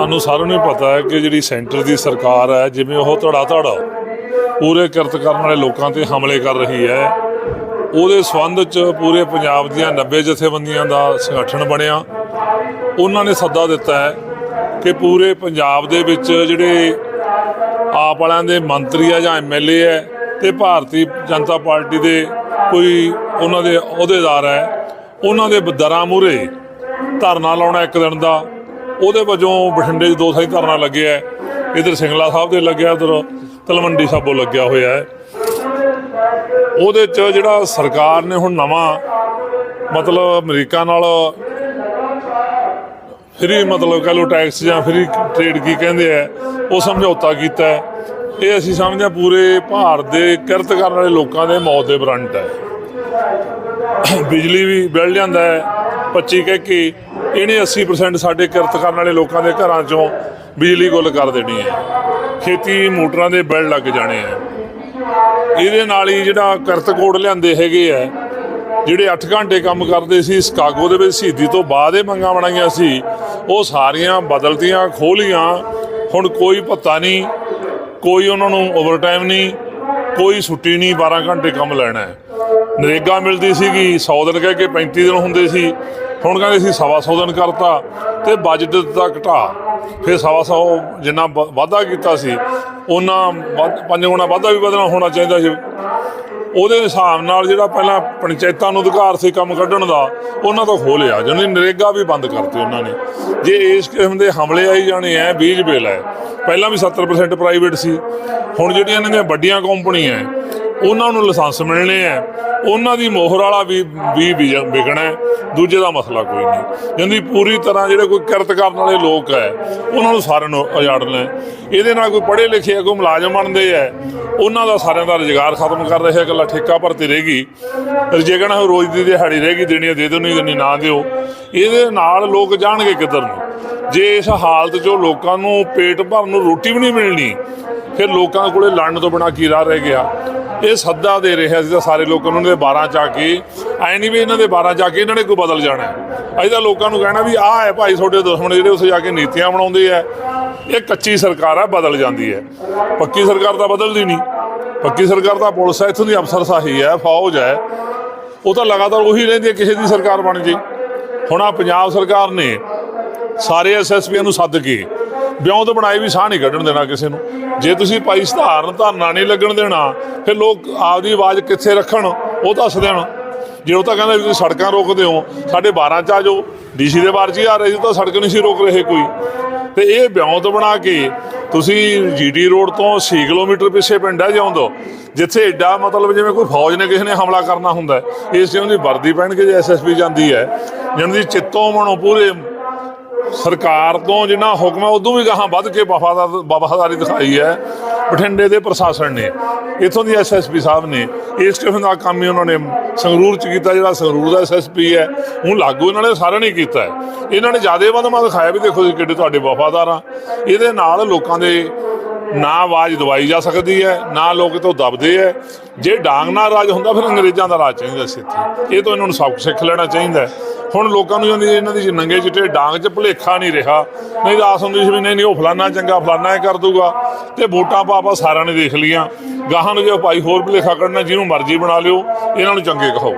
ਸਾਨੂੰ ਸਾਰਿਆਂ ਨੂੰ ਹੀ ਪਤਾ ਹੈ ਕਿ ਜਿਹੜੀ ਸੈਂਟਰ ਦੀ ਸਰਕਾਰ ਹੈ, ਜਿਵੇਂ ਉਹ ਧੜਾ ਧੜਾ ਪੂਰੇ ਕਿਰਤ ਕਰਨ ਵਾਲੇ ਲੋਕਾਂ ਤੇ ਹਮਲੇ ਕਰ ਰਹੀ ਹੈ। ਉਹਦੇ ਸੰਬੰਧ ਚ ਪੂਰੇ ਪੰਜਾਬ ਦੀਆਂ 90 ਜਥੇਬੰਦੀਆਂ ਦਾ ਸੰਗਠਨ ਬਣਿਆ। ਉਹਨਾਂ ਨੇ ਸੱਦਾ ਦਿੱਤਾ ਹੈ ਕਿ ਪੂਰੇ ਪੰਜਾਬ ਦੇ ਵਿੱਚ ਜਿਹੜੇ ਆਪ ਵਾਲਿਆਂ ਦੇ ਮੰਤਰੀ ਆ ਜਾਂ ਐਮਐਲਏ ਹੈ ਤੇ ਭਾਰਤੀ ਜਨਤਾ ਪਾਰਟੀ ਦੇ ਕੋਈ ਉਹਨਾਂ ਦੇ ਅਹੁਦੇਦਾਰ ਹੈ, ਉਹਨਾਂ ਦੇ ਦਰਾਂ ਮੂਹਰੇ ਧਰਨਾ ਲਾਉਣਾ ਇੱਕ ਦਿਨ ਦਾ। ਉਹਦੇ ਵਜੋਂ ਬਠਿੰਡੇ 'ਚ ਦੋ ਸਾਈ ਧਰਨਾ ਲੱਗਿਆ ਹੈ। ਇਧਰ ਸਿੰਗਲਾ ਸਾਹਿਬ ਦੇ ਲੱਗਿਆ, ਉਧਰ ਤਲਵੰਡੀ ਸਾਬੋ ਲੱਗਿਆ ਹੋਇਆ ਹੈ। ਉਹਦੇ 'ਚ ਜਿਹੜਾ ਸਰਕਾਰ ਨੇ ਹੁਣ ਨਵਾਂ, ਮਤਲਬ ਅਮਰੀਕਾ ਨਾਲ ਫਰੀ ਮਤਲਬ ਕਹ ਲੋ ਟੈਕਸ ਜਾਂ ਫਰੀ ਟ੍ਰੇਡ ਕੀ ਕਹਿੰਦੇ ਆ, ਉਹ ਸਮਝੌਤਾ ਕੀਤਾ ਹੈ। ਇਹ ਅਸੀਂ ਸਮਝਦੇ ਹਾਂ ਪੂਰੇ ਭਾਰਤ ਦੇ ਕਿਰਤ ਕਰਨ ਵਾਲੇ ਲੋਕਾਂ ਦੇ ਮੌਤ ਦੇ ਬਰੰਟ ਹੈ। ਬਿਜਲੀ ਵੀ ਬਿਲ ਜਾਂਦਾ ਹੈ 25 ਕਹਿ ਕੇ ਇਹਨੇ 80% ਸਾਡੇ ਕਿਰਤ ਕਰਨ ਵਾਲੇ ਲੋਕਾਂ ਦੇ ਘਰਾਂ ਚੋਂ ਬਿਜਲੀ ਗੁੱਲ ਕਰ ਦੇਣੀ ਹੈ। ਖੇਤੀ ਮੋਟਰਾਂ ਦੇ ਬਿਲ ਲੱਗ ਜਾਣੇ ਆ ਇਹਦੇ ਨਾਲ ਹੀ ਜਿਹੜਾ ਕਿਰਤ ਕੋਡ ਲਿਆਂਦੇ ਹੈਗੇ ਆ ਜਿਹੜੇ 8 ਘੰਟੇ ਕੰਮ ਕਰਦੇ ਸੀ, ਸਕਾਗੋ ਦੇ ਵਿੱਚ ਸ਼ਹੀਦੀ ਤੋਂ ਬਾਅਦ ਇਹ ਮੰਗਾਂ ਬਣਾਈਆਂ ਸੀ, ਉਹ ਸਾਰੀਆਂ ਬਦਲਤੀਆਂ, ਖੋਲੀਆਂ। ਹੁਣ ਕੋਈ ਭੱਤਾ ਨਹੀਂ, ਕੋਈ ਉਹਨਾਂ ਨੂੰ ਓਵਰਟਾਈਮ ਨਹੀਂ, ਕੋਈ ਛੁੱਟੀ ਨਹੀਂ 12 ਘੰਟੇ ਕੰਮ ਲੈਣਾ ਹੈ। ਨਰੇਗਾ ਮਿਲਦੀ ਸੀਗੀ 100 ਦਿਨ ਕਹਿ ਕੇ 35 ਦਿਨ ਹੁੰਦੇ ਸੀ। ਹੁਣ ਕਹਿੰਦੇ ਸੀ ਸਵਾ ਸੌ ਦਿਨ ਕਰਤਾ ਤੇ ਬਜਟ ਦਾ ਘਟਾ। ਫਿਰ ਸਵਾ ਸੌ ਜਿੰਨਾ ਵ- ਵਾਧਾ ਕੀਤਾ ਸੀ ਉਹਨਾਂ ਵੱਧ- ਪੰਜ ਗੁਣਾ ਵਾਧਾ ਵੀ ਵਧਣਾ ਹੋਣਾ ਚਾਹੀਦਾ ਸੀ। ਉਹਦੇ ਹਿਸਾਬ ਨਾਲ ਜਿਹੜਾ ਪਹਿਲਾਂ ਪੰਚਾਇਤਾਂ ਨੂੰ ਅਧਿਕਾਰ ਸੀ ਕੰਮ ਕੱਢਣ ਦਾ ਉਹਨਾਂ ਤੋਂ ਖੋਹ ਲਿਆ। ਜਾਨੀ ਨਰੇਗਾ ਵੀ ਬੰਦ ਕਰਤੀ ਉਹਨਾਂ ਨੇ। ਜੇ ਇਸ ਕਿਸਮ ਦੇ ਹਮਲੇ ਆਈ ਜਾਣੇ ਆ ਬੀਜ ਬਿੱਲ ਹੈ ਪਹਿਲਾਂ ਵੀ 70% ਪ੍ਰਾਈਵੇਟ ਸੀ। ਹੁਣ ਜਿਹੜੀਆਂ ਇਹਨਾਂ ਦੀਆਂ ਵੱਡੀਆਂ ਕੰਪਨੀਆਂ ਹੈ, ਉਹਨਾਂ ਨੂੰ ਲਾਇਸੈਂਸ ਮਿਲਣੇ ਆ। ਉਹਨਾਂ ਦੀ ਮੋਹਰ ਵਾਲਾ ਵੀ ਵੀ ਵਿਕਣਾ ਦੂਜੇ ਦਾ ਮਸਲਾ ਕੋਈ ਨਹੀਂ। ਜਾਂਦੀ ਪੂਰੀ ਤਰ੍ਹਾਂ ਜਿਹੜੇ ਕੋਈ ਕਿਰਤ ਕਰਨ ਵਾਲੇ ਲੋਕ ਹੈ ਉਹਨਾਂ ਨੂੰ ਸਾਰਿਆਂ ਨੂੰ ਉਜਾੜਨਾ ਇਹਦੇ ਨਾਲ ਕੋਈ ਪੜ੍ਹੇ ਲਿਖੇ ਆ, ਕੋਈ ਮੁਲਾਜ਼ਮ ਬਣਦੇ ਆ ਉਹਨਾਂ ਦਾ ਸਾਰਿਆਂ ਦਾ ਰੁਜ਼ਗਾਰ ਖਤਮ ਕਰ ਰਹੇ ਇਕੱਲਾ ਠੇਕਾ ਭਰਤੀ ਰਹੇਗੀ ਜੇ ਕਹਿਣਾ ਉਹ ਰੋਜ਼ ਦੀ ਦਿਹਾੜੀ ਰਹੇਗੀ ਦੇਣੀ ਆ ਦੇ ਦਿਓ ਨਹੀਂ ਦੇਣੀ ਨਾ ਦਿਓ। ਇਹਦੇ ਨਾਲ ਲੋਕ ਜਾਣਗੇ ਕਿੱਧਰ ਨੂੰ? ਜੇ ਇਸ ਹਾਲਤ 'ਚੋਂ ਲੋਕਾਂ ਨੂੰ ਪੇਟ ਭਰਨ ਨੂੰ ਰੋਟੀ ਵੀ ਨਹੀਂ ਮਿਲਣੀ ਫਿਰ ਲੋਕਾਂ ਕੋਲੇ ਲੜਨ ਤੋਂ ਬਿਨਾਂ ਕੀ ਰਾਹ ਰਹਿ ਗਿਆ? ਇਹ ਸੱਦਾ ਦੇ ਰਿਹਾ ਸੀ ਤਾਂ ਸਾਰੇ ਲੋਕਾਂ ਨੂੰ ਇਹਨਾਂ ਦੇ 12 ਚ ਆ ਕੇ, ਐ ਨਹੀਂ ਵੀ ਇਹਨਾਂ ਦੇ 12 ਚ ਆ ਕੇ ਇਹਨਾਂ ਨੇ ਕੋਈ ਬਦਲ ਜਾਣਾ ਅਸੀਂ ਤਾਂ ਲੋਕਾਂ ਨੂੰ ਕਹਿਣਾ ਵੀ ਆਹ ਹੈ ਭਾਈ ਤੁਹਾਡੇ ਦੁਸ਼ਮਣ ਜਿਹੜੇ ਉੱਥੇ ਜਾ ਕੇ ਨੀਤੀਆਂ ਬਣਾਉਂਦੇ ਆ। ਇਹ ਕੱਚੀ ਸਰਕਾਰ ਆ, ਬਦਲ ਜਾਂਦੀ ਹੈ। ਪੱਕੀ ਸਰਕਾਰ ਤਾਂ ਬਦਲਦੀ ਨਹੀਂ। ਪੱਕੀ ਸਰਕਾਰ ਤਾਂ ਪੁਲਿਸ ਹੈ, ਇੱਥੋਂ ਦੀ ਅਫਸਰਸ਼ਾਹੀ ਹੈ, ਫੌਜ ਹੈ। ਉਹ ਤਾਂ ਲਗਾਤਾਰ ਉਹੀ ਰਹਿੰਦੀ ਹੈ, ਕਿਸੇ ਦੀ ਸਰਕਾਰ ਬਣ ਜੇ। ਹੁਣ ਆ ਪੰਜਾਬ ਸਰਕਾਰ ਨੇ ਸਾਰੇ ਐਸਐਸਪੀਆਂ ਨੂੰ ਸੱਦ ਕੇ ਵਿਉਂ ਤੋਂ ਬਣਾਏ ਵੀ ਸਾਹ ਨਹੀਂ ਕੱਢਣ ਦੇਣਾ ਕਿਸੇ ਨੂੰ। ਜੇ ਤੁਸੀਂ ਭਾਈ ਸਧਾਰਨ ਧਰਨਾ ਨਹੀਂ ਲੱਗਣ ਦੇਣਾ, ਫਿਰ ਲੋਕ ਆਪਦੀ ਆਵਾਜ਼ ਕਿੱਥੇ ਰੱਖਣ, ਉਹ ਦੱਸ ਦੇਣ। ਜੇ ਉਹ ਤਾਂ ਕਹਿੰਦਾ ਤੁਸੀਂ ਸੜਕਾਂ ਰੋਕਦੇ ਹੋ, ਸਾਡੇ 12 ਚ ਆ ਜਾਓ, ਡੀਸੀ ਦੇ ਬਾਰ ਚ ਹੀ ਆ ਰਹੇ ਸੀ, ਤਾਂ ਸੜਕ ਨਹੀਂ ਸੀ ਰੋਕ ਰਹੇ ਕੋਈ। ਤੇ ਇਹ ਵਿਉਂ ਬਣਾ ਕੇ ਤੁਸੀਂ ਜੀਟੀ ਰੋਡ ਤੋਂ 6 ਕਿਲੋਮੀਟਰ ਪਿੱਛੇ ਪਿੰਡ ਹੈ ਜਿਉਂਦੋ ਜਿੱਥੇ ਐਡਾ ਮਤਲਬ ਜਿਵੇਂ ਕੋਈ ਫੌਜ ਨੇ ਕਿਸੇ ਨੇ ਹਮਲਾ ਕਰਨਾ ਹੁੰਦਾ ਇਸ ਜਿਉਂ ਦੀ ਵਰਦੀ ਪਹਿਨ ਕੇ ਜੇ ਐਸਐਸਪੀ ਜਾਂਦੀ ਹੈ ਜਿਹਨਾਂ ਦੀ ਚਿੱਤੋਂ ਮਨੋਂ ਪੂਰੇ ਸਰਕਾਰ ਤੋਂ ਜਿੰਨਾ ਹੁਕਮ ਹੈ, ਉਦੋਂ ਵੀ ਗਾਹਾਂ ਵੱਧ ਕੇ ਵਫਾਦਾਰ ਵਫਾਦਾਰੀ ਦਿਖਾਈ ਹੈ। ਬਠਿੰਡੇ ਦੇ ਪ੍ਰਸ਼ਾਸਨ ਨੇ, ਇਥੋਂ ਦੀ ਐਸਐਸਪੀ ਸਾਹਿਬ ਨੇ, ਇਸ ਕਿਸਮ ਦਾ ਕੰਮ ਹੀ ਉਹਨਾਂ ਨੇ ਸੰਗਰੂਰ ਚ ਕੀਤਾ, ਜਿਹੜਾ ਸੰਗਰੂਰ ਦਾ ਐਸਐਸਪੀ ਹੈ। ਉਹ ਲਾਗੂ ਇਹਨਾਂ ਨੇ ਸਾਰਿਆਂ ਨੇ ਕੀਤਾ ਹੈ। ਇਹਨਾਂ ਨੇ ਜਿਆਦੇ ਬੰਦਮਾ ਦਿਖਾਇਆ ਵੀ ਦੇਖੋ ਜੀ ਕਿੱਡੇ ਤੁਹਾਡੇ ਵਫਾਦਾਰ ਆ। ਇਹਦੇ ਨਾਲ ਲੋਕਾਂ ਦੇ ਨਾ ਆਵਾਜ਼ ਦਵਾਈ ਜਾ ਸਕਦੀ ਹੈ, ਨਾ ਲੋਕ ਤੋਂ ਦਬਦੇ ਹੈ। ਜੇ ਡਾਂਗ ਨਾਲ ਰਾਜ ਹੁੰਦਾ, ਫਿਰ ਅੰਗਰੇਜ਼ਾਂ ਦਾ ਰਾਜ ਚਾਹੀਦਾ ਸੀ ਇੱਥੇ। ਇਹ ਤੋਂ ਇਹਨਾਂ ਨੂੰ ਸਬਕ ਸਿੱਖ ਲੈਣਾ ਚਾਹੀਦਾ ਹੁਣ ਲੋਕਾਂ ਨੂੰ ਜਾਂਦੀ ਇਹਨਾਂ ਦੀ ਨੰਗੇ ਚਿੱਟੇ ਡਾਂਗ 'ਚ ਭੁਲੇਖਾ ਨਹੀਂ ਰਿਹਾ। ਨਹੀਂ ਤਾਂ ਆਸ ਹੁੰਦੀ ਸੀ ਵੀ ਨਹੀਂ ਨਹੀਂ, ਉਹ ਫਲਾਨਾ ਚੰਗਾ, ਫਲਾਨਾ ਇਹ ਕਰ ਦੂਗਾ। ਤੇ ਵੋਟਾਂ ਪਾ ਸਾਰਿਆਂ ਨੇ ਦੇਖ ਲੀਆਂ ਗਾਹਾਂ ਨੂੰ ਜੇ ਭਾਈ ਹੋਰ ਭੁਲੇਖਾ ਕੱਢਣਾ, ਜਿਹਨੂੰ ਮਰਜ਼ੀ ਬਣਾ ਲਿਓ, ਇਹਨਾਂ ਨੂੰ ਚੰਗੇ ਕਹੋ।